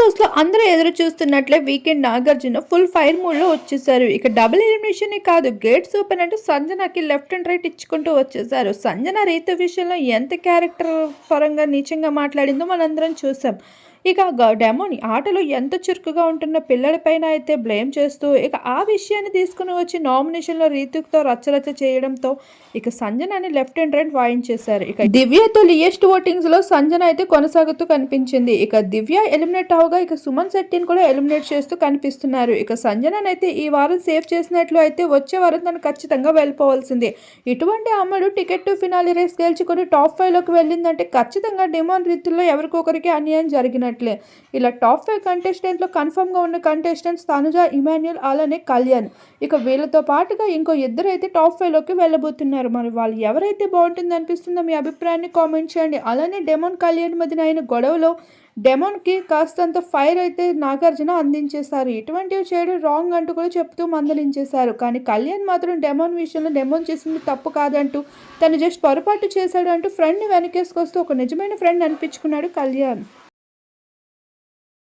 హౌస్లో అందరూ ఎదురు చూస్తున్నట్లే వీకెండ్ నాగార్జున ఫుల్ ఫైర్ మూడ్లో వచ్చేసారు. ఇక డబుల్ ఎలిమినేషన్ కాదు గేట్స్ ఓపెన్ అంటే సంజనకి లెఫ్ట్ అండ్ రైట్ ఇచ్చుకుంటూ వచ్చేసారు. సంజన రీత విషయంలో ఎంత క్యారెక్టర్ పరంగా నీచంగా మాట్లాడిందో మనందరం చూసాం. ఇక గ- డెమోని ఆటలో ఎంత చురుకుగా ఉంటున్న పిల్లలపైన అయితే బ్లేమ్ చేస్తూ ఇక ఆ విషయాన్ని తీసుకుని వచ్చి నామినేషన్లో రీతుక్తో రచ్చరచ్చ చేయడంతో ఇక సంజనని లెఫ్ట్ అండ్ రైట్ వాయించేశారు. ఇక దివ్యతో లియెస్ట్ ఓటింగ్స్లో సంజన అయితే కొనసాగుతూ కనిపించింది. ఇక దివ్య ఎలిమినేట్ అవగా ఇక సుమన్ శెట్టిని కూడా ఎలిమినేట్ చేస్తూ కనిపిస్తున్నారు. ఇక సంజనని అయితే ఈ వారం సేవ్ చేసినట్లు అయితే వచ్చే వారం తను ఖచ్చితంగా వెళ్ళిపోవాల్సిందే. ఇటువంటి అమ్మడు టికెట్ టు ఫినాలి రేస్ గెలుచుకొని టాప్ ఫైవ్లోకి వెళ్ళిందంటే ఖచ్చితంగా డిమాండ్ రీతుల్లో ఎవరికొకరికి అన్యాయం జరిగినట్లే ఇలా టాప్ ఫైవ్ కంటెస్టెంట్లో కన్ఫర్మ్గా ఉన్న కంటెస్టెంట్స్ తనుజ ఇమాన్యుల్ అలానే కళ్యాణ్. ఇక వీళ్ళతో పాటుగా ఇంకో ఇద్దరు అయితే టాప్ ఫైవ్లోకి వెళ్ళబోతున్నారు. మరి వాళ్ళు ఎవరైతే బాగుంటుంది అనిపిస్తుందో మీ అభిప్రాయాన్ని కామెంట్ చేయండి. అలానే డెమోన్ కళ్యాణ్ మధ్యన అయిన గొడవలో డెమోన్కి కాస్తంత ఫైర్ అయితే నాగార్జున అందించేశారు. ఇటువంటివి చేయడం రాంగ్ అంటూ కూడా చెప్తూ మందలించేశారు. కానీ కళ్యాణ్ మాత్రం డెమోన్ విషయంలో డెమోన్ చేసింది తప్పు కాదంటూ తను జస్ట్ పొరపాటు చేశాడు అంటూ ఫ్రెండ్ని వెనకేసుకొస్తూ ఒక నిజమైన ఫ్రెండ్ అనిపించుకున్నాడు కళ్యాణ్.